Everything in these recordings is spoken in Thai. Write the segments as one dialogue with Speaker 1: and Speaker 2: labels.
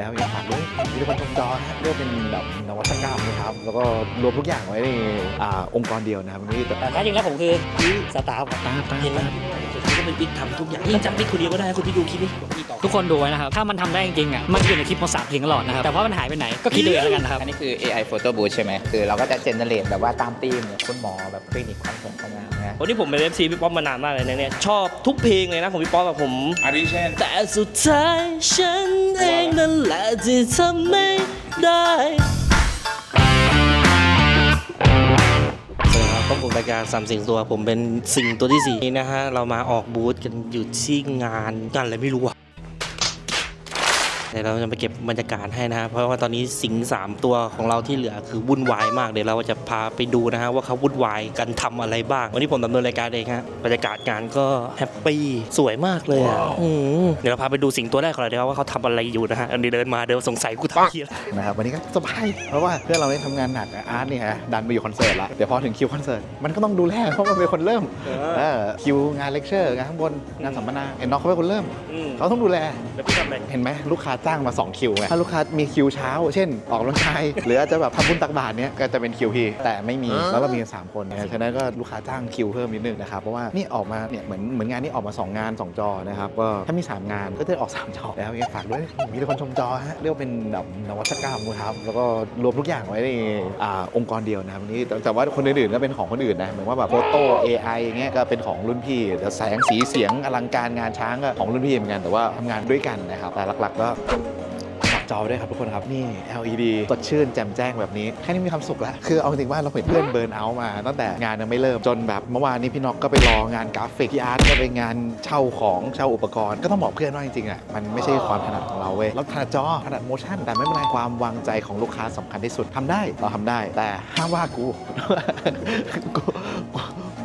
Speaker 1: นะครับยังฝากด้วยมีทุกคนชมจอนะฮะเรียกเป็นแบบนวัตกรรมนะครับ แล้วก็รวมทุกอย่างไว้ในอ่าองค์กรเดียวนะครับวันนี้แต่
Speaker 2: แต่แท้จริงแล้วผมคือสตาฟ
Speaker 3: ตาตาเห็นไหมสุดท้าย ก็เป็นบิ๊กทำทุกอย่างยิ่งจากบิ๊กคนเดียวก็ได้คุณพี่ดูคลิปนี้พี่ต่อ
Speaker 2: ทุกคนดูไว้นะครับ ถ้ามันทำได้จริงๆอะ มันอยู่ในคลิปของสามเพลงตลอดนะครับ แต่ว่ามันหายไปไหนก็คิดดูเองแล้วกันนะครับ
Speaker 4: อันนี้คือ AI Photo Booth ใช่ไหม คือเราก็จะเจเนเรตแบบว่าตามธีมเนี่ยคุณหมอแบบคลินิกความสวยความงามนะ
Speaker 3: วันนี้ผมเป็นเอฟซีพี่ป๊อปมานานมากเลยนะเนี่ยชอบทุกเพลงเลยนะของพี่ป๊อปกับผม
Speaker 5: อาทิเช่น
Speaker 3: แต่สุดท้ายฉันเองนั่นแหละที่ทำไม่ได้ พบกับรายการสามสิ่งตัวผมเป็นสิ่งตัวที่สี่นี่นะฮะ เรามาออกบูธกันอยู่ที่งานงานอะไรไม่รู้อะ เดี๋ยวเราจะไปเก็บบรรยากาศให้นะฮะเพราะว่าตอนนี้สิงสามตัวของเราที่เหลือคือวุ่นวายมากเดี๋ยวเราจะพาไปดูนะฮะว่าเขาวุ่นวายกันทำอะไรบ้าง วันนี้ผมดำเนินรายการเองฮะบรรยากาศงานก็แฮปปี้สวยมากเลยอะอืมเดี๋ยวเราพาไปดูสิ่งตัวแรกก่อนเลยดีกว่าว่าเขาทำอะไรอยู่นะฮะอันนี้เดินมาเดี๋ยวสงสัยกูทำเหี้ยอะไร
Speaker 1: นะครับวันนี้ก็สบายเพราะว่าเพื่อนเราได้ทำงานหนักอะอาร์ตเนี่ยฮะดันไปอยู่คอนเสิร์ตละเดี๋ยวพอถึงคิวคอนเสิร์ตมันก็ต้องดูแลเพราะมันเป็นคนเริ่มเออคิวงานเลคเชอร์งานข้างบนงานสัมมนาเห็นน้องเขาเป็นคนเริ่ม
Speaker 3: อืม
Speaker 1: เขาต้องดูแล
Speaker 3: แล้วพี่ทำอะไร
Speaker 1: เห็นไหมลูกค้าจ้างมา 2 คิวไงถ้าลูกค้ามีคิวเช้า เช่น ออกกำลังกายหรืออาจจะแบบทำบุญตักบาตรเนี้ยก็จะเป็นคิวพี่แต่ไม่มีแล้วก็มีกันสามคนนะฉะนั้นก็ลูกค้าจ้างคิวเพิ่มนิดนึงนะครับเพราะว่านี่ออกมาเนี่ยเหมือนเหมือนงานนี้ออกมา 2 งาน 2 จอนะครับก็ถ้ามี 3 งานก็จะออก 3 จอแล้วยังฝากด้วยมีทุกคนชมจอฮะเรียกว่าเป็นแบบนวัตกรรมครับแล้วก็รวมทุกอย่างไว้ในอ่าองค์กรเดียวนะครับวันนี้แต่แต่ว่าคนอื่นๆก็เป็นของคนอื่นนะเหมือนว่าแบบโฟโต้ AI อย่างเงี้ยก็เป็นของรุ่นพี่แต่แสงสีเสียงอลังการงานช้างก็ของรุ่นพี่เหมือนกันแต่ว่าทำงานด้วยกันนะครับแต่หลักๆก็ฝากจอไว้ด้วยครับทุกคนครับ นี่ LED สดชื่นแจ่มแจ้งแบบนี้ แค่นี้มีความสุขแล้ว คือเอาจริงๆว่าเราเห็นเพื่อนเบิร์นเอาท์มา ตั้งแต่งานยังไม่เริ่มจนแบบเมื่อวานนี้พี่น็อกก็ไปรองานกราฟิกพี่อาร์ตก็ไปงานเช่าของเช่าอุปกรณ์ก็ต้องบอกเพื่อนว่าจริงๆอะมันไม่ใช่ความถนัดของเราเว้ยเราถนัดจอถนัดโมชั่นแต่ไม่เป็นไรความวางใจของลูกค้าสำคัญที่สุดทำได้เราทำได้ แต่ห้ามว่ากูกู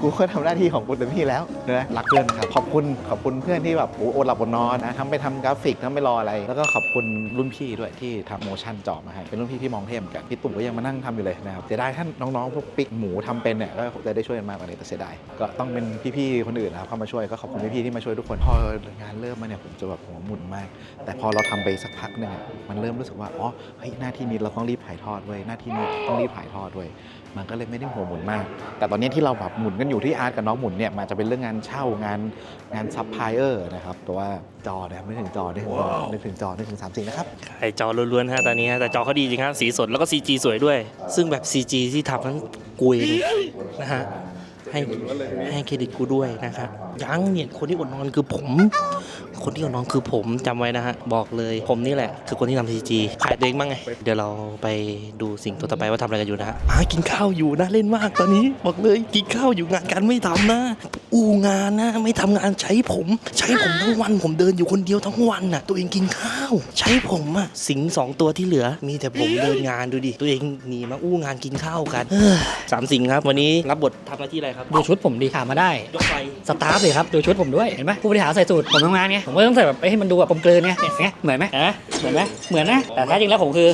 Speaker 1: กูกูก็ทำหน้าที่ของกูเต็มที่แล้วนะรักเพื่อนครับขอบคุณขอบคุณเพื่อนที่แบบโอ้อดหลับอดนอนนะทั้งไปทำกราฟิกทั้งไปรออะไร แล้วก็ขอบคุณรุ่นพี่ด้วยที่ทำโมชั่นจอมาให้เป็นรุ่นพี่ที่มองเทพเหมือนกันพี่ตุ่มก็ยังมานั่งทำอยู่เลยนะครับเสียดายท่านน้องๆพวกปิ๊กหมูทำเป็นเนี่ยก็จะได้ช่วยกันมากกว่านี้แต่เสียดายก็ต้องเป็นพี่ๆคนอื่นนะครับเข้ามาช่วยก็ขอบคุณพี่ๆที่มาช่วยทุกคนพองานเริ่มมาเนี่ยผมจะแบบหัวหมุนมาก แต่พอเราทำไปสักพักหนึงอะมันเริ่มรู้สึกว่าอ๋อเฮ้ยหน้าที่นี้เราต้องรีบถ่ายทอดเว้ยหน้าที่นี้ต้องรีบถ่ายทอดเว้ย มันก็เลยไม่ได้หัวหมุนมาก แต่ตอนนี้ที่เราแบบหมุนกันอยู่ที่อาร์ตกับน้องหมุนเนี่ยมันจะเป็นเรื่องงานเช่างานงานซับพลายเออร์นะครับแต่ว่าจอนะครับนึกถึงจอนึกถึงจอนึกถึงจอนึกถึงสามสิ่งนะครับ
Speaker 3: ไอจอล้วนๆฮะตอนนี้ฮะแต่จอเขาดีจริงฮะสีสดแล้วก็ CG สวยด้วย ซึ่งแบบ CG ที่ทำนั้นกุยนะฮะให้ให้เครดิตกูด้วยนะครับยังเนี่ยคนที่อดนอนคือผม คนที่อดนอนคือผมจำไว้นะฮะ บอกเลยผมนี่แหละ คือคนที่ทำ CG ขายตัวเองบ้างไง เดี๋ยวเราไปดูสิ่งตัวต่อไปว่าทำอะไรกันอยู่นะฮะอ่ากินข้าวอยู่นะเล่นมากตอนนี้ บอกเลยกินข้าวอยู่งานการไม่ทำนะ อู้งานนะ ไม่ทำงานใช้ผม ใช้ผมทั้งวันผมเดินอยู่คนเดียวทั้งวันน่ะ ตัวเองกินข้าว ใช้ผมอะสิงสองตัวที่เหลือ มีแต่ผมเดินงานดูดิตัวเองหนีมาอู้งานกินข้าวกันเอ้อสามสิงครับ วันนี้รับบททำหน้าที่อะไรครับ
Speaker 2: ดูชุดผมดีถามมาได้
Speaker 3: ยกไฟ
Speaker 2: สตาฟเลยครับ ดูชุดผมด้วย เห็นไหมผู้บริหารใส่สูทผมทำงานไงผมก็ต้องใส่แบบให้มันดูแบบกลมกลืนไงเนี่ยเห็นไหมเหมือนไหมเห็นไหมเหมือนไหมเหมือนนะแต่แท้จริงแล้วผมคือ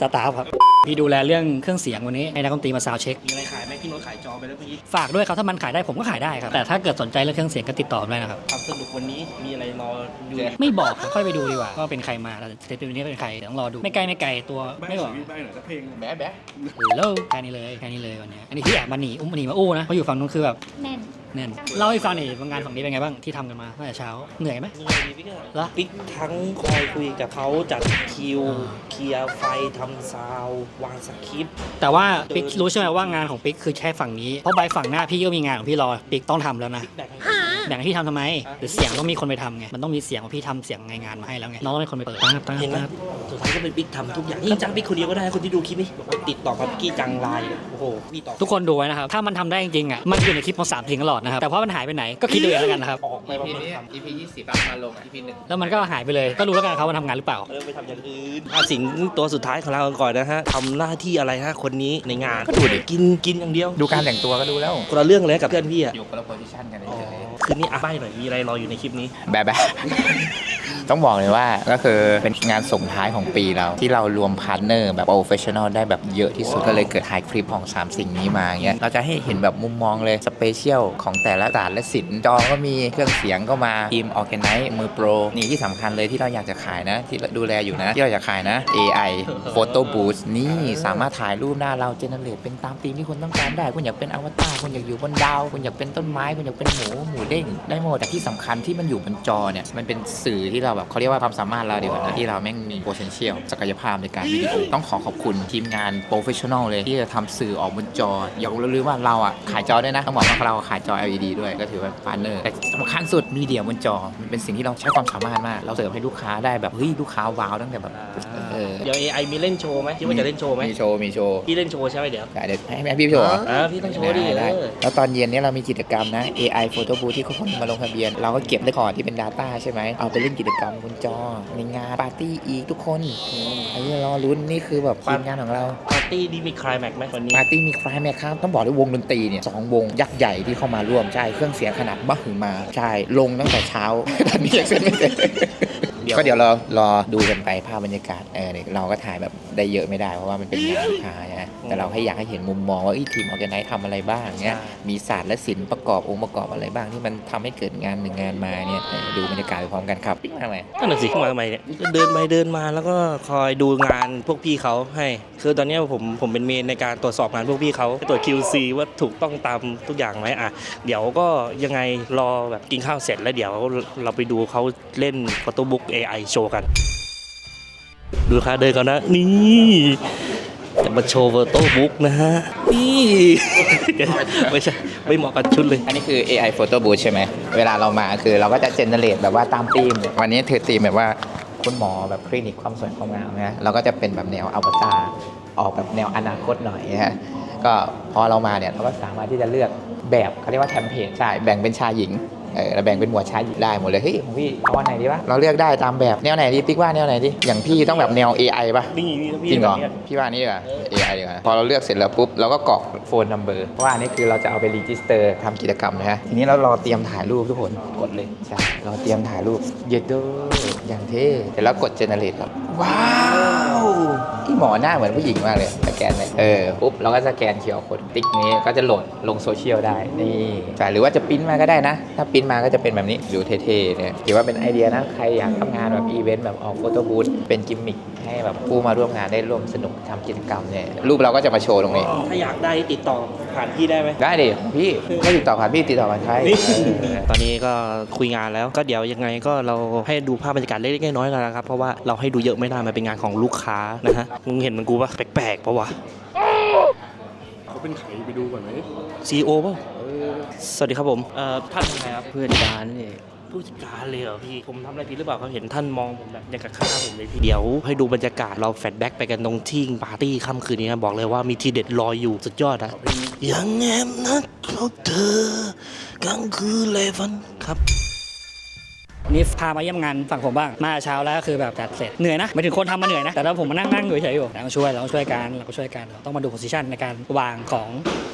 Speaker 2: สตาฟครับพี่ดูแลเรื่องเครื่องเสียงวันนี้ให้นักดนตรีมาซาวด์เช็ค
Speaker 3: มีอะไรขายไหมพี่โน้ตขายจอไปแล้วเมื่อกี้
Speaker 2: ฝากด้วยครับถ้ามันขายได้ผมก็ขายได้ครับแต่ถ้าเกิดสนใจเรื่องเครื่องเสียงก็ติดต่อผมได้นะครับ
Speaker 3: ความสนุกวันนี้มีอะไรรอดู
Speaker 2: ไม่บอกครับค่อยไปดูดีกว่าว่าเป็นใครมาแต่สเตปนี้เป็นใครเดี๋ยวต้องรอดูไม่ไกลไม่ไกลตัวไม่บอก
Speaker 5: ได้หน่อยสักเพลง
Speaker 4: แบ๊ะแบ๊ะ
Speaker 2: ฮัลโหลแค่นี้เลยแค่นี้เลยวันนี้อันนี้ที่แอบมาหนีอุ้มหนีมาอู้นะเพราะอยู่ฝั่งนู้นคือแบบ
Speaker 6: แน่น
Speaker 2: แน่นเล่าให้ฟังหน่อยงานฝั่งนี้เป็นไงบ้างที่ทำกันมาตั้งแต่เช้าเหนื่อยไหม
Speaker 3: มีอะไรดีพี่ก็
Speaker 2: เหรอ
Speaker 3: ปิ๊กทั้งคอยคุยกับเขาจัดคิว เคลียร์ไฟทำซาวด์วางสคริปต์
Speaker 2: แต่ว่าปิ๊กรู้ใช่ไหมว่างานของปิ๊กคือแค่ฝั่งนี้เพราะใบฝั่งหน้าพี่ก็มีงานของพี่รอปิ๊กต้องทำแล้วนะ
Speaker 3: แบ่งให้
Speaker 2: แบ่งให้พี่ทำทำไมหรือเสียงต้องมีคนไปทำไงมันต้องมีเสียงของพี่ทำเสียงในงานมาให้แล้วไงน้องต้องเป็นคนไปเปิดตั้งตั้ง
Speaker 3: เห็นไหม
Speaker 2: ตั้ง
Speaker 3: สุดท้ายก็เป็นบิ๊กทำทุกอย่างยิ่งจ้างบิ๊กคนเดียวก็ได้คนที่ดูคลิปนี้บอกว่าติดต่อกับพี่กี้จังไลน์โอ้โหพี่ต่อ
Speaker 2: ทุกคนดูไว้นะครับถ้ามันทำได้จริงๆอะมันอยู่ในคลิปของสามเพลงตลอดนะครับแต่เพราะมันหายไปไหนก็คิดดูเองแล้วกันนะครับ
Speaker 3: ออกไปว่า
Speaker 4: EP
Speaker 3: มัน
Speaker 4: นี้
Speaker 3: ทำ
Speaker 4: EP 20มาลง EP หนึ่ง
Speaker 2: แล้วมันก็หายไปเลย ก็รู้แล้วกันเขามันทำงานหรือเปล่า
Speaker 3: เริ่มไปทำอย่างอื่นอะสิ่งตัวสุดท้ายของเราก่อนนะฮะทำหน้าที่อะไรฮะคนนี้ในงานก็ดูดิกินกินอย่างเดียว
Speaker 4: ดูการแต่งตัวก็ดูแล้ว
Speaker 3: คนละเรื่องเลยกับเพื่อนพี่อะ
Speaker 4: อยู่คนละโพซิชันกัน
Speaker 3: อ๋อ
Speaker 4: เฉย
Speaker 3: คืนนี้อะใบ้หน่อยมีอะไรรออยู่ในคลิปนี้
Speaker 4: แบ๊ะแบ๊ะต้องบอกเลยว่าก็คือเป็นงานส่งท้ายของปีเรา ที่เรารวมพาร์ทเนอร์แบบโปรเฟชชั่นอลได้แบบเยอะที่สุด ก็เลยเกิดถ่ายคลิปของ 3 สิ่งนี้มาเงี้ยเราจะให้เห็นแบบมุมมองเลย สเปเชียลของแต่ละศาสตร์และศิลป์จอก็มีเครื่องเสียงก็มาทีมออแกไนซ์มือโปร นี่ที่สำคัญเลยที่เราอยากจะขายนะ ที่ดูแลอยู่นะ ที่เราอยากขายนะ AI Photo Booth นี่สามารถถ่ายรูปหน้าเราเจเนเรตเป็นตามธีมที่คุณต้องการได้คุณอยากเป็นอวตารคุณอยากอยู่บนดาวคุณอยากเป็นต้นไม้คุณอยากเป็นหมูหมูเด้งได้หมดแต่ที่สำคัญที่มันอยู่บนจอเนี่ยมันเป็นสื่อที่เราแบบเขาเรียกว่าความสามารถเราดีกว่านะที่เราแม่งมี potential ศักยภาพในการวิดีโอต้องขอขอบคุณทีมงาน professional เลยที่จะทำสื่อออกบนจอ อย่าลืมว่าเราอะขายจอด้วยนะต้องบอกว่าเราขายจอ LED ด้วยก็ถือว่าพาร์เนอร์แต่สำคัญสุดมีเดียบนจอ มันเป็นสิ่งที่เราใช้ความสามารถมาก เราเสิร์ฟให้ลูกค้าได้แบบเฮ้ยลูกค้าว้าวตั้งแต่แบบเออ
Speaker 3: เดี๋ยว AI มีเล่นโชว์ไหมคิดว่าจะเล่นโชว์ไหม
Speaker 4: มีโชว์มีโชว์
Speaker 3: พี่เล่นโชว์ใช่ไหมเดี๋ยว
Speaker 4: ได้เดี๋ยวให้ให้พี่โชว์เหรอ
Speaker 3: อ่าพี่ต้องโชว์ดิ
Speaker 4: ได้
Speaker 3: เออ
Speaker 4: แล้วตอนเย็นเนี้เรามีกิจกรรมนะ AI Photo Booth ที่คนมาลงทะเบียน เราก็เก็บได้ก่อนที่เป็น Data ใช่ไหมเอาไปเล่นกิจกรรมบนจอในงานปาร์ตี้อีกทุกคนไอ้รอลุ้นนี่คือแบบทีมงานของเรา
Speaker 3: ปาร์ตี้นี่มีคลายแม็กซ์ไหมวันนี้
Speaker 4: ปาร์ตี้มีคลายแม็กครับต้องบอกเลยวงดนตรีเนี่ยสองวงยักษ์ใหญ่ที่เข้ามาร่วมใช่เครื่องเสียงขนาดบ้าหึมาใช่ลงตั้งแต่เช้าตอนนี้ยังเสร็จไม่เสร็จ ก็เดี๋ยวเรารอดูกันไปภาพบรรยากาศเออเนี่ยเราก็ถ่ายแบบได้เยอะไม่ได้เพราะว่ามันเป็นงานลูกค้านะแต่เราให้อยากให้เห็นมุมมองว่าเอ้ยทีมออแกไนซ์ทำอะไรบ้างเนี่ย
Speaker 3: ใช่
Speaker 4: มีศาสตร์และศิลป์ประกอบองค์ประกอบอะไรบ้างที่มันทำให้เกิดงานหนึ่งงานมาเนี่ยเออดูบรรยากาศไปพร้อมกันครับปิ๊กมาไหม
Speaker 3: นั่นน่ะสิมาทำไมเนี่ยเดินไปเดินมาแล้วก็คอยดูงานพวกพี่เขาให้ คือตอนเนี้ยผมผมเป็นเมนในการตรวจสอบงานพวกพี่เขาตรวจ QC ว่าถูกต้องตามทุกอย่างไหมอะเดี๋ยวก็ยังไงรอแบบกินข้าวเสร็จแล้วเดี๋ยวเราไปดูเขาเล่น Photobook AI โชว์กัน ดูค่าเดินก่อนนะ นี่ จะมาโชว์ Photobook นะฮะ นี่ไม่ใช่ ไม่เหมาะกับชุดเลย
Speaker 4: อันนี้คือ AI Photo Booth ใช่ไหม เวลาเรามาคือเราก็จะเจเนเรตแบบว่าตามธีม วันนี้ถือธีมแบบว่าคุณหมอแบบคลินิกความสวยความงามนะเราก็จะเป็นแบบแนวอวตารออกแบบแนวอนาคตหน่อยนะฮะ ก็พอเรามาเนี่ยเราก็สามารถที่จะเลือกแบบเขาเรียกว่าแคมเปญใช่ แบ่งเป็นชายหญิง เออเราแบ่งเป็นหมวดชายหญิงได้หมดเลยเฮ้ยของพี่เอาอันไหนดีวะเราเลือกได้ตามแบบแนวไหนดีติ๊กว่าแนวไหนดีอย่างพี่ต้องแบบแนว AI ป่ะ
Speaker 3: นี่นี่พี่
Speaker 4: จริงเหรอ
Speaker 3: แบบนี้ย
Speaker 4: พี่ว่านี่ดีกว่า AI ดีกว่าพอเราเลือกเสร็จแล้วปุ๊บ เราก็กรอกโฟนนัมเบอร์เพราะว่าอันนี้คือเราจะเอาไปรีจิสเตอร์ทำกิจกรรมนะฮะ ทีนี้เรารอเตรียมถ่ายรูปทุกคน กดเลย ใช่เราเตรียมถ่ายรูป เย็ดโดอย่างเท่เสร็จแล้วกดเจเนเรตครับ ว้าว ที่หมอหน้าเหมือนผู้หญิงมากเลยส แกนเลยเออปุ๊บเราก็สแกนเคียวคนติ๊กนี้ก็จะโหลดลงโซเชียลได้นี่ใช่หรือว่าจะปริ้นมาก็ได้นะ ถ้าปริ้นมาก็จะเป็นแบบนี้ดูเท่ๆเนี่ยถือว่าเป็นไอเดียนะใครอยากทำงานแบบอีเวนต์แบบออกโฟโต้บูธเป็นกิมมิค ให้แบบผู้มาร่วมงานได้ร่วมสนุกทำกิจกรรมเนี่ยรูปเราก็จะมาโชว์ตรงนี้
Speaker 3: ถ้าอยากได้ติดต่อผ่านพี่ได้ไหม
Speaker 4: ได้ดิพี่ไม่ติดต่อผ่านพี่ติดต่อผ่านใคร
Speaker 3: ตอนนี้ก็คุยงานแล้วก็เดี๋ยวยังไงก็เราให้ดูภาพบรรยากาศเล็กๆน้อยๆกันนะครับ เพราะว่าเราให้ดูเยอะไม่ได้มันเป็นงานของลูกค้านะฮะมึงเห็นมันกูปะแปลกๆปะวะ
Speaker 5: เขาเป็นไขไปดูก่อนไหม
Speaker 3: ซีโอป่ะสวัสดีครับผมเอ่อท่านเป็นใครครับ
Speaker 2: เพื่อนการนี่
Speaker 3: ผู้จัดการเลยเหรอพี่ ผมทำอะไรผิดหรือเปล่าเขาเห็นท่านมองผมแบบอย่างกับฆ่าผมเลยพี่เดี๋ยวให้ดูบรรยากาศเราแฟลชแบ็กไปกันตรงที่ปาร์ตี้ค่ำคืนนี้นะบอกเลยว่ามีทีเด็ดรออยู่สุดยอดอะยังแอบนัดพบเธอกลางคืนเลยฟันครับ
Speaker 2: นี่พามาเยี่ยมงานฝั่งผมบ้าง มาเช้าแล้วก็คือแบบจัดเสร็จ เหนื่อยนะไม่ถึงคนทำมาเหนื่อยนะ แต่ถ้าผมมานั่งนั่งอยู่เฉยๆอยู่เราต้องช่วยเราต้องช่วยกันเราก็ช่วยกันเราต้องมาดูโพสิชันในการวางของ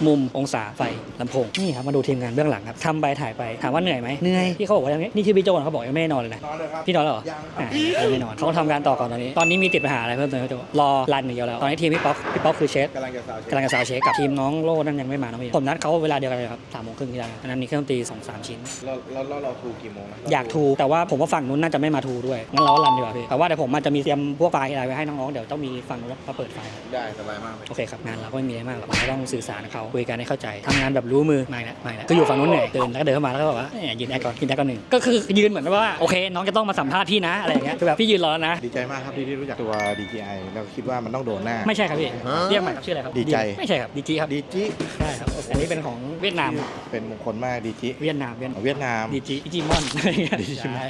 Speaker 2: มุมองศาไฟลำโพงนี่ครับมาดูทีมงานเบื้องหลังครับทำไปถ่ายไปถามว่าเหนื่อยไหมเหนื่อยพี่เขาบอกว่าอย่างนี้นี่ชื่อพี่โจนะเขาบอกยังไม่ได้นอนเลยนะ
Speaker 5: นอนเลยครับ
Speaker 2: พี่นอนแล้วเหรอ
Speaker 5: ยัง
Speaker 2: อ่ายังไม่นอนเขาก็ทำการต่อก่อนตอนนี้ ตอนนี้มีติดปัญหาอะไรเพิ่มเติมไหมโจรอรันอย่างเดียวแล้วตอนนี้ทีมพี่ป๊อกพี่ป๊อกคือเชฟ
Speaker 5: กำลังจะสาวเช็ค
Speaker 2: กำลังจะซาวด์เช็คกับทีมน้องโล่นั่นยังไม่มาน้องพี่ผมนัดเขาเวลาเดียวกันเลยครับสามโมงครึ่งที่ได้อันนั้นมีเครื่องดนตรีสองสามชิ้น
Speaker 5: เราเราเราเราทูกี่โมงนะ
Speaker 2: อยากทูแต่ว่าผมว่าฝั่งนู้นน่าจะไม่มาทูด้วยงั้นเราก็รันดีกว่าพี่แต่ว่าเดี๋ยวผมอาจจะมีเตรียมพวกไฟล์อะไรไว้ให้น้องๆเดี๋ยวต้องมีฝั่งนู้นมาเปิดไฟล์
Speaker 5: ได้สบายมากเลย
Speaker 2: โอเคครับงานเราก็ไม่มีอะไรมากหรอกเราก็ต้องสื่อสารกับเขาคุยกันให้เข้าใจทำงานแบบรู้มือไม่นะไม่นะคืออยู่ฝั่งนู้นเหนื่อยเดินแล้วก็เดินเข้ามาแล้วก็บอกว่าเอ้ยยืนแอคก่อนยืนแอคก่อนหนึ่งก็คือยืนเหมือนว่าโอเค น้องจะต้องมาสัมภาษณ์พี่นะอะไรอย่างเงี้ยคือแบบพี่ยืนรอแล้วนะ
Speaker 5: ดีใจมากครับที่ที่รู้จักตัว DJI แล้วคิดว่ามันต้องโดนหน้า
Speaker 2: ไม่ใช่ครับพี่เรียกใหม่ครับชื่ออะไรครับ
Speaker 5: ดีใจ
Speaker 2: ไม่ใช่ครับดีจีครับ
Speaker 5: ดีจิ
Speaker 2: ใช่ครับอันนี้เป็นของเวียดนาม
Speaker 5: เป็นมงคลมากดีจิ
Speaker 2: เวียดนามเวียดนาม
Speaker 5: เวียดนาม
Speaker 2: ดีจีดิจิมอนอะไรอย่างเงี้ย
Speaker 5: ดิจิมอน
Speaker 2: ใช่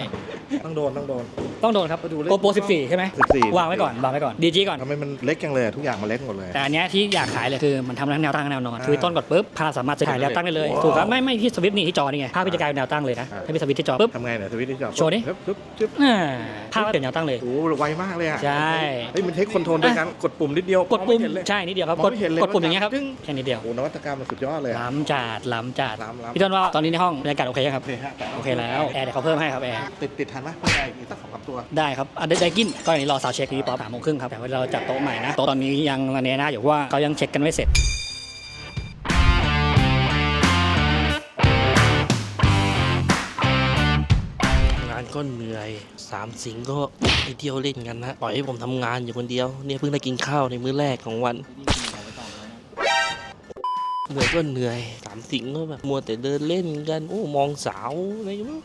Speaker 5: ต้องโดนต้องโดน
Speaker 2: ต้องโดนครับ
Speaker 5: ดูเลข
Speaker 2: โกโป14 ใช่ไหม
Speaker 5: 14
Speaker 2: วางไว้ก่อนวางไว้ก่อนดีจีก่อน
Speaker 5: ทำไมมันเล็กจังเลยอะทุกอย่างมันเล็กหมดเลย
Speaker 2: แต่อันเนี้ยที่อยากขายเลยคือมันทำทั้งแนวตั้งแนวนอน คือต้นกดปุ๊บพาสามารถจะถ่ายแนวตั้งได้เลยถูกครับไม่ไม่ที่สวิตช์นี่ที่จอนี่ไงภาพพิจารณาแนวตั้งเลยนะ
Speaker 5: อ่า
Speaker 2: ถ้าเป็นสวิตช์ที่จอปุ๊บ
Speaker 5: ทำไงเนี่ยสวิตช์ที่จอ
Speaker 2: โชว์ดิ
Speaker 5: ปึ๊บปึ๊บปึ๊บ
Speaker 2: อ่าภาพก็เป็นแนวตั้งเลย
Speaker 5: โอ้โหไวมากเลยอะ
Speaker 2: ใช่
Speaker 5: เฮ้ยมันใช้คอนโทรลด้วยกันกดปุ่มนิดเดียว
Speaker 2: กดปุ่ม
Speaker 5: องไเห็นเลย
Speaker 2: ใช่นิดเดียวครับ
Speaker 5: มอง
Speaker 2: กด
Speaker 5: ไม่เห็นเลย
Speaker 2: กดปุ่มอย่างเงี้ยครับ
Speaker 5: จึ๊ง
Speaker 2: แค่นิดเดียว
Speaker 5: โอ้โหนวัตกรรมมันสุดยอดเลยอะ
Speaker 2: ล้ำจัดล้ำจัด
Speaker 5: ล้ำล้ำ
Speaker 2: พี่ต้นว่าตอนนี้ในห้องบรรยากาศโอเคยังครับ
Speaker 5: โอเคฮะแต่
Speaker 2: โอเคแล้ว แอร์เดี๋ยวเขาเพิ่มให้ครับแอร์
Speaker 5: ติดติดทันไหมไม่ได้อีกสักสองสามตัว
Speaker 2: ได้ครับอันได้กินก็อันนี้รอซาวด์เช็คพี่ป๊อปสามโมงครึ่งครับ แต่ว่าเราจัดโต๊ะใหม่นะโต๊ะตอนนี้ยังระเนระนาดอยู่เพราะว่าเขายังเช็คกันไม่เสร็จ
Speaker 3: งานก็เหนื่อยสามสิงก็ไปเที่ยวเล่นกันนะปล่อยให้ผมทำงานอยู่คนเดียวเนี่ยเพิ่งได้กินข้าวในมื้อแรกของวัน เหนื่อยก็เหนื่อยสามสิงก็แบบมัวแต่เดินเล่นกันโอ้มองสาวอะไรอย่างเงี้ย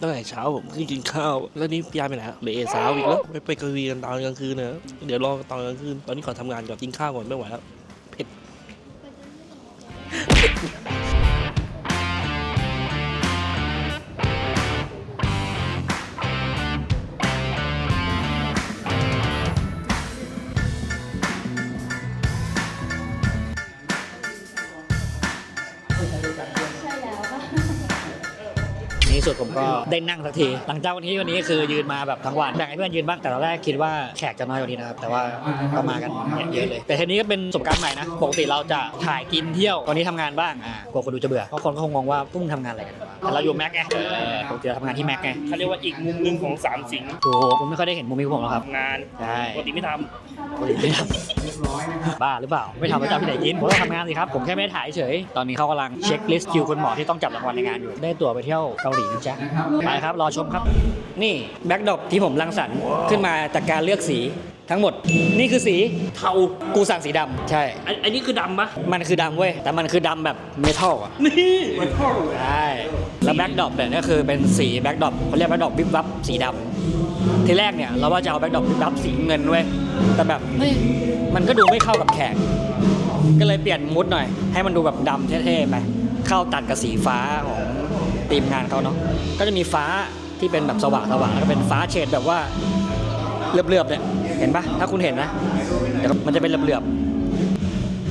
Speaker 3: ตั้งแต่เช้าผมขึ้นกินข้าว แล้วนี่พี่ยาไปไหนอะไปเอสาวอีกแล้วไปไปกวีกันตอนกลางคืนเนอะเดี๋ยวรอตอนกลางคืนตอนนี้ขอทำงานก่อนกินข้าวก่อนไม่ไหวแล้ว
Speaker 2: ที่สุดผมก็ได้นั่งสักที หลังจากวันที่วันนี้คือยืนมาแบบทั้งวันแบ่งให้เพื่อนยืนบ้างแต่ตอนแรกคิดว่าแขกจะน้อยกว่านี้นะครับแต่ว่าก็มากันเยอะเลย แต่ทีนี้ก็เป็นประสบการณ์ใหม่นะปกติเราจะถ่ายกินเที่ยวตอนนี้ทำงานบ้างอ่ากลัวคนดูจะเบื่อเพราะคนก็คงงงว่าพุ่งทำงานอะไรกัน เราอยู่แม็กไงเออปกติเราทำงานที่แม็กไง
Speaker 3: เขาเรียกว่าอีกมุมหนึ่งของสามสิง
Speaker 2: ถูกผมไม่ค่อยได้เห็นมุมนี้ของผมหรอกครับ
Speaker 3: งาน
Speaker 2: ใช่
Speaker 3: ปกติไม่ท
Speaker 2: ไม่ทำบ้าหรือเปล่า ไม่ทำแล้วจะเอาที่ไหนกินผมต้องทำงานสิครับ ผมแค่ไม่ได้ถ่ายเฉย ตอนนี้เขากำลังเช็คลิสต์คิวคุณหมอที่ต้องจับรางวัลในงานอยู่ ได้ตั๋วไปเที่ยวเกาหลีนะจ๊ะไปครับรอชมครับ นี่แบ็กดอปที่ผมรังสรรค์ขึ้นมาจากการเลือกสี ทั้งหมด นี่คือสีำ
Speaker 3: เทา
Speaker 2: กูสั่งสีดำใช่
Speaker 3: อันอันนี้คือดำปะ
Speaker 2: มันคือดำเว้ย แต่มันคือดำแบบเมทัลอะ
Speaker 3: นี่มันเทา
Speaker 2: ใช่แล้วแบ็กดอปเนี่ยก็คือเป็นสีแบ็กดอปเขาเรียกแบ็กดอปวิบวับสีดำทีแรกเนี่ยเราว่าจะเอาแบ็กดอปวิบวับสีเงินเว้ยแต่แบบเฮ้ยมันก็ดูไม่เข้ากับแขก ก็เลยเปลี่ยนมูดหน่อย ให้มันดูแบบดำเท่ๆไปเข้าตัดกับสีฟ้าของทีมงานเขาเนาะก็จะมีฟ้าที่เป็นแบบสว่างสว่างๆแล้วก็เป็นฟ้าเฉดแบบว่าเหลือบๆเนี่ย เห็นปะถ้าคุณเห็นนะเดี๋ยวมันจะเป็นเหลือบ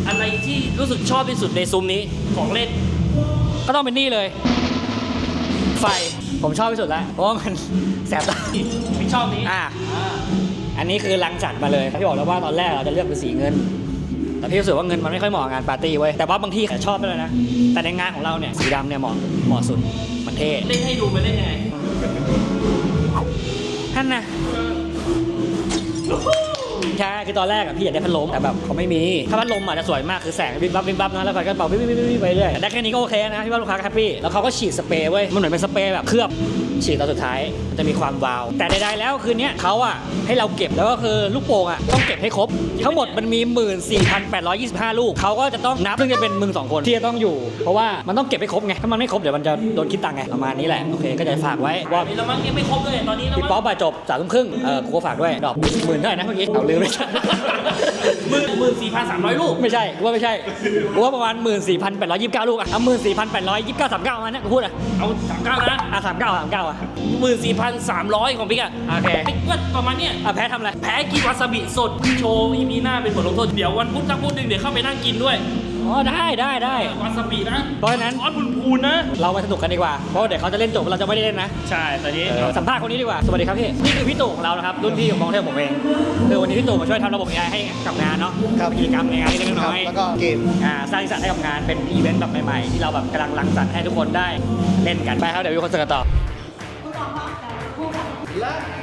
Speaker 3: อะไรที่รู้สึกชอบที่สุดในซุ้มนี้ของเล่น
Speaker 2: ๆก็ต้องเป็นนี่เลย ไฟผมชอบที่สุดแล้วเพราะว่ามันแสบตา
Speaker 3: ไม่ชอบนี้
Speaker 2: อะอันนี้คือรังจัดมาเลยที่บอกแล้วว่าตอนแรกเราจะเลือกเป็นสีเงิน แต่พี่รู้สึกว่าเงินมันไม่ค่อยเหมาะกับงานปาร์ตี้เว้ยแต่ว่าบางที่ชอบไปเลยนะ แต่ในงานของเราเนี่ยสีดำเนี่ยเหมาะเหมาะสุดมันเท่
Speaker 3: เล่นให้ดูมันเล่นยังไง
Speaker 2: ท่านนะ ใช่คือตอนแรกอะพี่อยากได้พัดลมแต่แบบเขาไม่มี ถ้าพัดลมอาจจะสวยมากคือแสงวิบวับวิบวับนะแล้วไฟก็เป่าวิบวิบวิบวิบไปเรื่อยแต่ได้แค่นี้ก็โอเคนะพี่ว่าลูกค้าก็แฮปปี้แล้วเขาก็ฉีดสเปรย์เว้ยมันเหมือนเป็นสเปรย์แบบเคลือบฉีดตอนสุดท้ายมันจะมีความวาว แต่ใดๆแล้วคืนเนี้ยเขาอะให้เราเก็บแล้วก็คือลูกโป่งอะต้องเก็บให้ครบ ทั้งหมดมันมี 14,825 ลูกเขาก็จะต้องนับซึ่งจะเป็นมึงสองคนที่จะต้องอยู่ เพราะว่ามันต้องเก็บให้ครบไงถ้ามันไม่ครบเดี๋ยวมันจะโดนคิดตังค์ไงประมาณนี้แหละโอเคก็จะฝากไว้ว่า
Speaker 3: นี่แล้วมั้งยังไม่ครบเลยตอนนี้แล้ว
Speaker 2: พี่
Speaker 3: มั้ง
Speaker 2: ป๊อปอะจบสามทุ่มครึ่งเออกูก็ฝากด้วยดอกหมื่นเท่าไหร่นะเมื่อกี้เอาลืมไป
Speaker 3: หมื่นหมื่นสี่พันสามร้อยลูก
Speaker 2: ไม่ใช่กูว่าไม่ใช่กูว่าประมาณหมื่นสี่พันแปดร้อยยี่สิบเก้าลูกอะเอาหมื่นสี่พันแปดร้อยยี่สิบเก้าสามเก้ามาเนี่ยกูพูดอะ
Speaker 3: เอาสามเก้านะ
Speaker 2: อะสามเก้าสามเก้าอะ
Speaker 3: หมื่นสี่พันสามร้อยของพี่อะ
Speaker 2: โอเค
Speaker 3: พี่ก็ประมาณเนี้ย
Speaker 2: อะแพ้ทำอะไร
Speaker 3: แพ้กินวาซาบิสดโชว์อีพีหน้าเป็นบทลงโทษเดี๋ยววันพุธสักพุธหนึ่งเดี๋ยวเข้าไปนั่งกินด้วย
Speaker 2: อ๋อได้ได้ได้
Speaker 3: วาซาบินะ
Speaker 2: เพราะฉะนั้น
Speaker 3: ซอสพูนๆนะ
Speaker 2: เรามาสนุกกันดีกว่า เพราะว่าเดี๋ยวเขาจะเล่นจบเราจะไม่ได้เล่นนะ
Speaker 3: ใช่ตอนนี้
Speaker 2: เออสัมภาษณ์คนนี้ดีกว่า สวัสดีครับพี่ นี่คือพี่ตู่ของเรานะครับ รุ่นพี่ของมองเทพผมเอง คือวันนี้พี่ตู่มาช่วยทำระบบ AI ให้กับงานเนาะ
Speaker 1: ครับ
Speaker 2: กิจกรรมในงานเล็กๆ
Speaker 1: ครับ
Speaker 2: น้อยๆ
Speaker 1: แล้วก็เกม
Speaker 2: อ่าสร้างสีสันให้กับงานเป็นอีเวนต์แบบใหม่ๆ ที่เราแบบกำลังรังสรรค์ให้ทุกคนได้เล่นกันไปครับเดี๋ยวมีคนเสนอต่อ
Speaker 6: การ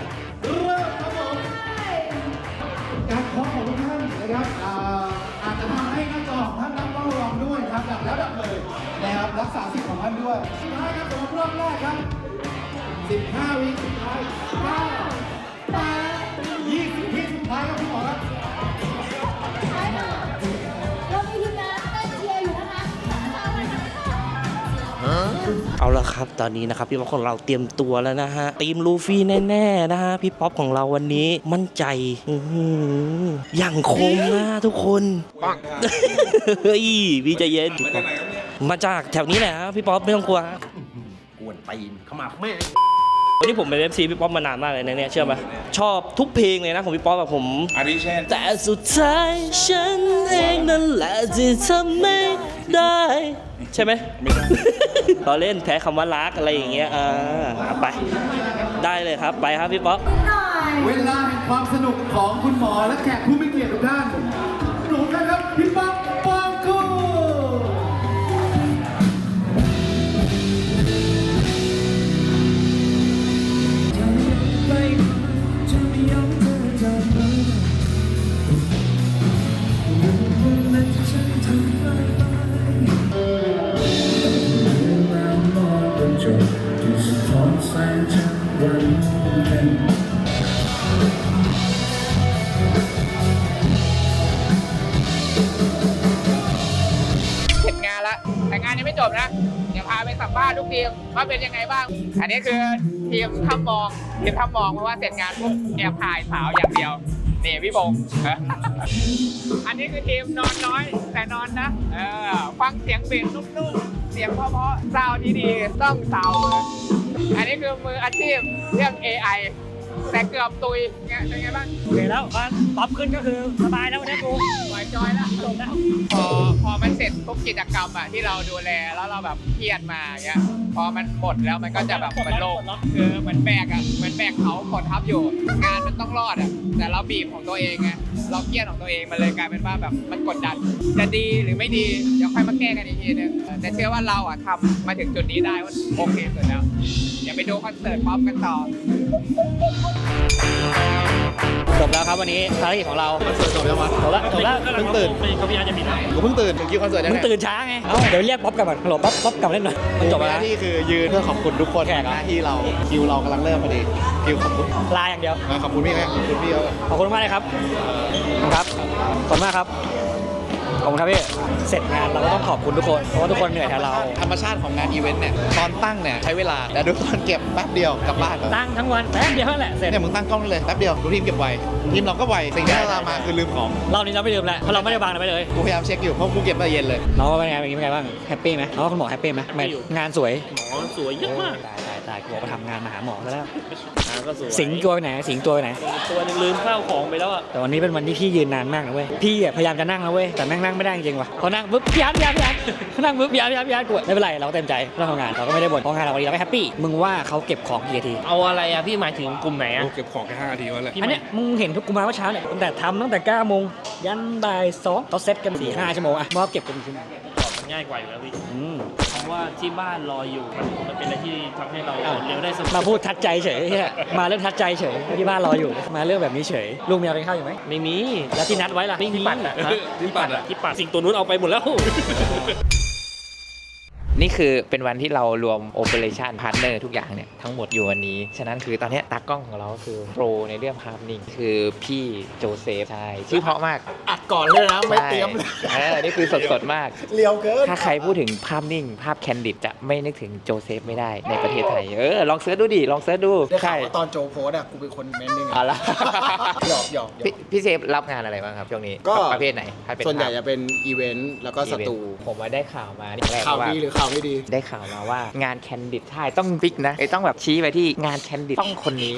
Speaker 6: าสิทธิ์ของท่านด้วยสุดท้ายครับสำหรับรอบแรกครับ 15 วิสุดท้าย9 8 20วิสุดท้ายครับคุณหมอครับ
Speaker 7: เรามีทีมงานเต้นเชียร์อยู่นะคะมาเลยค่ะ
Speaker 3: เอาละครับตอนนี้นะครับพี่ป๊อปของเราเตรียมตัวแล้วนะฮะทีมลูฟี่แน่ๆนะฮะพี่ป๊อปของเราวันนี้มั่นใจอื้อหืออย่างคมนะทุกคนเฮ้ยพี่ใจเย็น มาจากแถวนี้แหละฮะพี่ป๊อปไม่ต้องกลัวฮะ
Speaker 5: กวนตีนเข้ามาแม่
Speaker 3: วันนี้ผมเป็นเอฟซีพี่ป๊อปมานานมากเลยนะเนี่ยเชื่อไหมชอบทุกเพลงเลยนะของพี่ป๊อปแบบผม
Speaker 5: อาริเช่น
Speaker 3: แต่สุดท้ายฉันเองนั่นแหละที่ทำไม่ได้ ใช่ไหมไม่ใช่เราเล่นแพ้คำว่ารักอะไรอย่างเงี้ยอ่าเอาไป ได้เลยครับไปครับพี่ป๊อป
Speaker 6: เวลาแห่งความสนุกของคุณหมอและแขกผู้มีเกียรติทุกท่านหนูกันครับพี่ป๊อกปองกู
Speaker 8: อันนี้
Speaker 9: คือทีมทำมองทีมทำมองเพราะว่าเสร็จงานปุ๊บแอบถ่ายสาวอย่างเดียวนี่พี่บงอันนี้คือทีมนอนน้อย แต่นอนนะเออฟังเสียงเบสนุ่มๆเสียงเพราะๆซาวด์ดีๆต้องสาวมืออันนี้คือมืออาชีพเรื่อง AI แต่เกือบตุยเงี้ยเป็นไงบ้าง
Speaker 2: โอเคแล้วบ้านป๊อปขึ้นก็คือสบายแล้ววันนี้กู
Speaker 9: ปล่อยจอยแล้วจบแล้ว พอพอมันเสร็จทุกกิจกรรมอะที่เราดูแลแล้วเราแบบเครียดมาอย่างเงี้ยพอมันหมดแล้วมันก็จะแบบมันโล่งคือเหมือนแบกอะเหมือนแบกเขากดทับอยู่ งานมันต้องรอดอะแต่เราบีบของตัวเองไงเราเครียดของตัวเองมันเลยกลายเป็นว่าแบบมันกดดันจะดีหรือไม่ดีเดี๋ยวค่อยมาแก้กันอีกทีนึงแต่เชื่อว่าเราอะทำมาถึงจุดนี้ได้ว่าโอเคสุดแล้วเดี๋ยวไปดูคอนเสิร์ตพร้อมกันต่อ
Speaker 2: จบแล้วครับวันนี้ภารกิจของเรา
Speaker 1: คอนเสิร์ตจบแล้วมั้ย
Speaker 2: จบแล้วจบแล้ว
Speaker 1: เพิ่งตื่น
Speaker 3: เขาพี่อาจจะผิดนะ
Speaker 1: กูเพิ่งตื่นถึงคิวคอนเสิร์ตยัง
Speaker 2: มึง
Speaker 1: ไง
Speaker 2: ตื่นช้าไงเอ้าเดี๋ยวเรียกป๊อปกลับก่อนฮัลโหลป๊อปป๊อปกลับมาเล่นหน่อยมันจบ
Speaker 1: ห
Speaker 2: แล้ว
Speaker 1: น้าที่คือยืนเพื่อขอบคุณทุกคน
Speaker 2: แขกเหรอ
Speaker 1: หน้าที่เราคิวเรากำลังเริ่มพอดีคิวขอบคุณ
Speaker 2: ลาอย่างเดียว
Speaker 1: ขอบคุณพี่แม่ขอบคุณพี่เขา
Speaker 2: ขอบคุณมากเลยครับขอบคุณครับ ขอบคุณมากครับ ขอบคุณครับพี่เสร็จงานเราก็ต้องขอบคุณทุกคนเพราะว่าทุกคนเหนื่อยแทนเรา
Speaker 1: ธรรมชาติของงานอีเวนต์เนี่ยตอนตั้งเนี่ยใช้เวลาแต่ดูตอนเก็บแป๊บเดียวกลับบ้าน
Speaker 2: ตั้งทั้งวันแป๊บเดียวนั่นแหละเสร็จ
Speaker 1: เนี่ยมึงตั้งกล้องได้เลยแป๊บเดียวดูทีมเก็บไวทีมเราก็ไวสิ่งที่เรามาคือลืมของ
Speaker 2: รอบนี้เราไม่ลืมแหละเพราะเราไม่ได้วางอะไรไปเลย
Speaker 1: กูพยายามเช็คอยู่เพราะกูเก็บมาเย็นเลย
Speaker 2: น้องว่าเป็นไงเป็นไงบ้างแฮปปี้ไหมน้องว่าคุณหมอแฮปปี้ไหมไม่งานสวย
Speaker 3: หมอสวยเยอะมาก
Speaker 2: ตายตายตายกูบอกว่าทำงานมาหาหมอซะแล้ว
Speaker 3: อ่าก็สวย
Speaker 2: สิงตัวไปไหน สิงตัวไปไหน
Speaker 3: ตัวหนึงลืมข้าวของไปแล้วอะ
Speaker 2: แต่วันนี้เป็นวันที่พี่ยืนนานมากนะเว้ย พี่อะพยายามจะนั่งแล้วเว้ย แต่แม่งนั่งไม่ได้จริงๆว่ะ พอนั่งปุ๊บพี่ยันพี่ยันพี่ยันนั่งปุ๊บพี่ยันพี่ยันพี่ยันกูไม่เป็นไร เราก็เต็มใจเราทำงาน เราก็ไม่ได้บ่นเพราะงานเราวันนี้เราก็แฮปปี้ มึงว่าเขาเก็บของกี่นาที
Speaker 3: เอาอะไรอะพี่หมายถึงกลุ่มไหนอะ
Speaker 5: เก็บของแค่ห้านาทีวะแหละ
Speaker 2: อันเนี้ยมึงเห็นทุกกูมาเมื่อเช้าเนี่ยตั้งแต่ทำตั้งแต่9โมงยันบ่ายสองเขาเซตกันสี่ห้าชั่วโมงอะมอบเก็บกันกี่ชั่วโมง
Speaker 3: ตอบมัน ง่ายกว่าอยู่แล้วพี่
Speaker 2: อืม
Speaker 3: คำว่าที่บ้านรออยู่มันมันเป็นอะไรที่ทำให้เราเร็วได้เสมอ
Speaker 2: มาพูดทัดใจเฉยเฮียมาเรื่องทัดใจเฉยที่บ้านรออยู่ มาเรื่องแบบนี้เฉยลุงมีอะไรกินข้าวอยู่ไหม
Speaker 3: ไม่มี
Speaker 2: แล้วที่นัดไว้ล่ะ
Speaker 3: ไม่มี
Speaker 2: ที่ปัดอะฮะ
Speaker 3: ที่ปัดอะที่ปัดสิ่งตัวนู้นเอาไปหมดแล้ว
Speaker 4: นี่คือเป็นวันที่เรารวม Operation Partner ทุกอย่างเนี่ย ทั้งหมดอยู่วันนี้ ฉะนั้นคือตอนเนี้ยตากล้องของเราก็คือโปรในเรื่องภาพนิ่งคือพี่โจเซฟใช่ชื่อเพราะมาก
Speaker 6: อัดก่อนเลยนะไม่เตรียมเลย
Speaker 4: ใช่เออนี่คือสดๆมาก
Speaker 6: เลียวเกิน
Speaker 4: ถ้าใครพูดถึงภาพนิ่ง ภาพแคนดิดจะไม่นึกถึงโจเซฟไม่ได้ในประเทศไทย เออ ลองเสิร์ชดูดิ ลองเสิร์ชดู
Speaker 6: ได้ข่า
Speaker 4: ใช่
Speaker 6: วว่าตอนโจโพสต์อะกูเป็นคนเม้นต์นี่ไง
Speaker 4: เอาละ
Speaker 6: หยอกหยอกหย
Speaker 4: พี่
Speaker 6: อก
Speaker 4: พี่เซฟรับงานอะไรบ้างครับช่วงนี้
Speaker 6: ก็
Speaker 4: ประเภทไหนถ้าเป็น
Speaker 6: ส่วนใหญ่
Speaker 4: ภาพ
Speaker 6: จะเป็นอีเวนต์แล้วก็สตู
Speaker 4: ผมว่าได้ข่าวมานี่แรก
Speaker 6: ข่าว
Speaker 4: ว่า
Speaker 6: ดีหรือข่าวไม่ดี
Speaker 4: ได้ข่าวมาว่างานแคนดิดใช่ต้องบิ๊กนะไอ้ยต้องแบบชี้ไปที่งานแคนดิดต้องคนนี้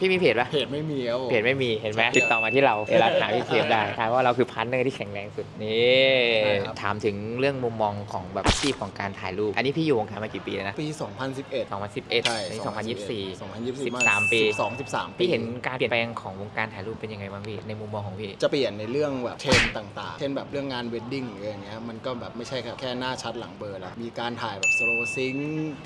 Speaker 4: พี่มีเพจปะ
Speaker 6: เพจไม่มีแล้ว
Speaker 4: เพจไม่มีเห็นไหมติดต่อมาที่เราเอรัสหาพี่เซฟได้ถามว่าเราคือพาร์ทเนอร์ที่แข็งแรงสุดนี่
Speaker 6: ใช่ครับ
Speaker 4: ถามถึงเรื่องมุมมองของแบบอาชีพของการถ่ายรูป อันนี้พี่อยู่วงการมากี่ปีแล้วนะ
Speaker 6: ปี 2011
Speaker 4: 2011
Speaker 6: ใช่
Speaker 4: อันนี้2024
Speaker 6: 2024
Speaker 4: 13 ปี
Speaker 6: 12 13 ปี
Speaker 4: พี่เห็นการเปลี่ยนแปลงของวงการถ่ายรูปเป็นยังไงบ้างพี่ในมุมมองของพี่
Speaker 6: จะเปลี่ยนในเรื่องแบบเทรนด์ต่างๆ เช่นแบบเรื่องงานเวดดิ้งหรืออย่างเงี้ย มันก็แบบไม่ใช่แค่หน้าชัดหลังเบลอร์แล้วมีการถ่ายแบบสโลซิง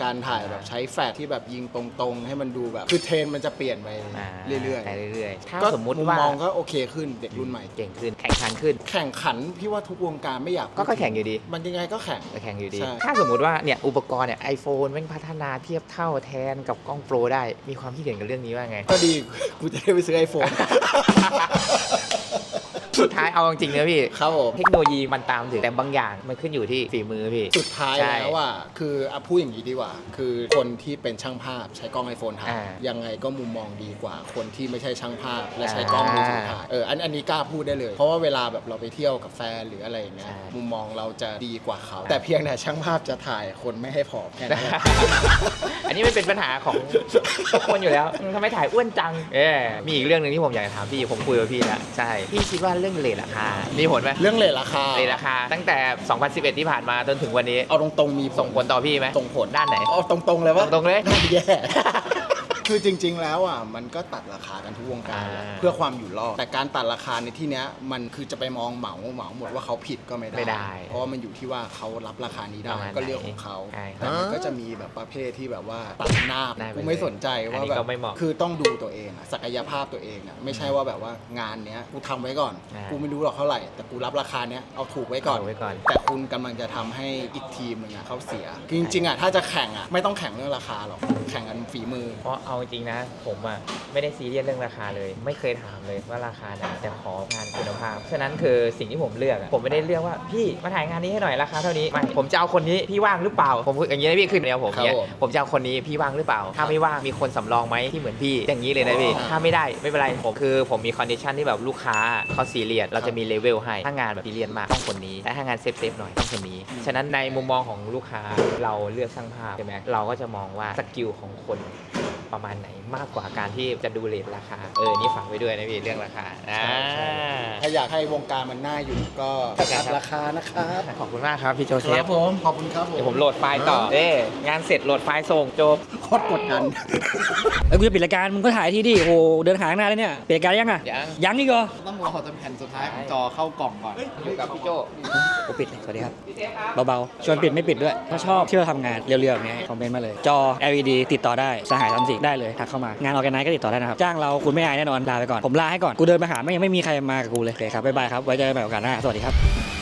Speaker 6: การถ่ายแบบใช้แฟลชที่แบบยิงตรงๆ ให้มันดูแบบคือเทรนด์มันจะเปลี่ยนไป
Speaker 4: อ่า
Speaker 6: เรื่อย
Speaker 4: ไปเรื่อยๆถ้า
Speaker 6: ๆก็
Speaker 4: สมมุติ
Speaker 6: มุม
Speaker 4: ว่าม
Speaker 6: องก็โอเคขึ้นเด็กรุ่นใหม่
Speaker 4: เก่งขึ้นแข่งขันขึ้น
Speaker 6: แข่งขันพี่ว่าทุกวงการไม่อยาก
Speaker 4: ก็ก็แข่งอยู่ดี
Speaker 6: มันยังไงก็แข่ง
Speaker 4: จะแข่งอยู่ดี
Speaker 6: ใช่
Speaker 4: ถ้าสมมุติว่าเนี่ยอุปกรณ์เนี่ยไอโฟนแม่งพัฒนาเทียบเท่าแทนกับกล้องโปรได้มีความคิดเห็นกับเรื่องนี้ว่าไง
Speaker 6: ก็ดี กูจะได้ไปซื้อไอโฟน
Speaker 4: สุดท้ายเอาจริงๆนะพี่
Speaker 6: ครับผม
Speaker 4: เทคโนโลยีมันตามถึงแต่บางอย่างมันขึ้นอยู่ที่ฝีมือพี่
Speaker 6: สุดท้าย
Speaker 4: ใช่
Speaker 6: แล้วอะคืออะพูดอย่างนี้ดีกว่า คือคนที่เป็นช่างภาพใช้กล้องไอโฟนถ่าย
Speaker 4: อ่า
Speaker 6: ยังไงก็มุมมองดีกว่า คนที่ไม่ใช่ช่างภาพและใช้กล้องมือถือถ่ายเอออันอันนี้กล้าพูดได้เลย เพราะว่าเวลาแบบเราไปเที่ยวกับแฟนหรืออะไรอย่างเงี้ย
Speaker 4: ใช่
Speaker 6: มุมมองเราจะดีกว่าเขา แต่เพียงแต่ช่างภาพจะถ่ายคนไม่ให้ผอมแค่นั้นแหละ
Speaker 4: อันนี้มันเป็นปัญหาของทุกคนอยู่แล้วอืมทำไมถ่ายอ้วนจัง เออมีอีกเรื่องหนึ่งที่ผมอยากจะถามพี่ ผมคุยกับพี่แล้วใช่ พี่คิดว่าเรื่องเลทราคา มีผลไหม
Speaker 6: เรื่องเลทราคา
Speaker 4: เลทราคา ตั้งแต่ 2011 ที่ผ่านมาจนถึงวันนี้
Speaker 6: เอาตรงๆมี
Speaker 4: ส่งผลต่อพี่ไหม
Speaker 6: ส่งผล
Speaker 4: ด้านไหน
Speaker 6: เอาตรงๆเลยว่า
Speaker 4: ตรงๆเลย
Speaker 6: น่าแย่ คือจริง ๆ แล้วอะมันก็ตัดราคากันทุกวงการแหละ
Speaker 4: อ่า
Speaker 6: เพื่อความอยู่รอดแต่การตัดราคาในที่เนี้ยมันคือจะไปมองเหมาเหมาหมดว่าเขาผิดก็ไม่ได้
Speaker 4: ไม่ได้
Speaker 6: เพราะว่ามันอยู่ที่ว่าเขารับราคานี้ได้
Speaker 4: ประมาณ
Speaker 6: ก็เรื่องของเขา
Speaker 4: ใช่ครับ
Speaker 6: แต่มันก็จะมีแบบประเภทที่แบบว่าตัดหน้า
Speaker 4: ได้ไป
Speaker 6: กูไม่สนใจ
Speaker 4: อัน
Speaker 6: ว่า
Speaker 4: นี้
Speaker 6: แบ
Speaker 4: ก็
Speaker 6: บ
Speaker 4: ไม่เหมาะ
Speaker 6: คือต้องดูตัวเองอะศักยภาพตัวเองอะไม่ใช่ว่าแบบว่างานเนี้ยกูทำไว้ก่อน
Speaker 4: อ่ากู
Speaker 6: กูไม่รู้หรอกเท่าไหร่แต่กูรับราคาเนี้ยเอาถูกไว้ก่อน
Speaker 4: เอาไว้ก่อน
Speaker 6: แต่คุณกำลังจะทำให้อีกทีมหนึ่งอะเขาเสีย จริงๆอะถ้าจะแข่งอะไม่ต้องแข่งเรื่องราคาหรอกแข่งกันฝีมือ
Speaker 4: เพราะเอาจริงนะ ผมอะไม่ได้ซีเรียสเรื่องราคาเลย ไม่เคยถามเลยว่าราคาไหนแต่ของานคุณภาพ ฉะนั้นคือสิ่งที่ผมเลือกอะผมไม่ได้เลือกว่าพี่มาถ่ายงานนี้ให้หน่อยราคาเท่านี้ไม่ผมจะเอาคนนี้พี่ว่างหรือเปล่า ผมพูดอย่างนี้นะพี่ขึ้นแนวผม
Speaker 6: ครับ
Speaker 4: เนี่ย
Speaker 6: ผม
Speaker 4: ผมจะเอาคนนี้พี่ว่างหรือเปล่า ถ้าไม่ว่างมีคนสำรองไหมที่เหมือนพี่อย่างนี้เลยนะพี่
Speaker 6: อ่า
Speaker 4: ถ้าไม่ได้ไม่เป็นไรผมคือผมมีคอนดิชันที่แบบลูกค้าเขาซีเรียสเราจะมีเลเวลให้ถ้างานแบบซีเรียสมากต้องคนนี้แต่ถ้างานเซฟเซฟๆหน่อยต้องคนนี้ฉะนั้นในมุมมองของลูกค้าเราเลือกช่างภาพใช่ไหมเราก็จะมองว่าสกิลของคน ประมาณไหนมากกว่าการที่จะดูเลทราคา เออ นี่ฝากไว้ด้วยนะพี่เรื่องราคาอ่า
Speaker 6: ถ้าอยากให้วงการมันน่าอยู่ก็
Speaker 4: ครับ
Speaker 6: ตัดราคานะครับ
Speaker 4: ขอบคุณมากครับ พี่โจเซ
Speaker 6: ค
Speaker 4: ฟ
Speaker 6: รับผมขอบคุณครับผม
Speaker 4: เดี๋ยวผมโหลดไฟล์ต่อเอ้งานเสร็จโหลดไฟล์ส่งโจ
Speaker 6: โคตรกดดัน
Speaker 2: เอ้ยกูจะปิดรายการมึงก็ถ่ายที่ดิโอ้โหเดินหางหน้าแล้วเนี่ยปิดรายการยังอะ
Speaker 4: ยัง
Speaker 2: ยังอีกเหรอ
Speaker 10: ต้องรอจนแผ่นสุดท้ายของจอเข้ากล่องก่อน
Speaker 4: อยู่กับพี่โจ
Speaker 2: กูปิดเลยสวัสดีครับเบาๆชวนปิดไม่ปิดด้วย ถ้าชอบที่เราทำงานเรียวๆอย่างเงี้ยคอมเมนต์มาเลย จอ LED ติดต่อได้สหายทำสิได้เลยทักเข้ามางานออแกไนก็ติดต่อได้นะครับจ้างเราคุณไม่อายแน่นอนลาไปก่อนผมลาให้ก่อนกูเดินไปหาไม่ยังไม่มีใครมากับกูเลยโอเคครับบ๊ายบายครับไว้เจอกันใหม่โอกาสหน้าสวัสดีครับ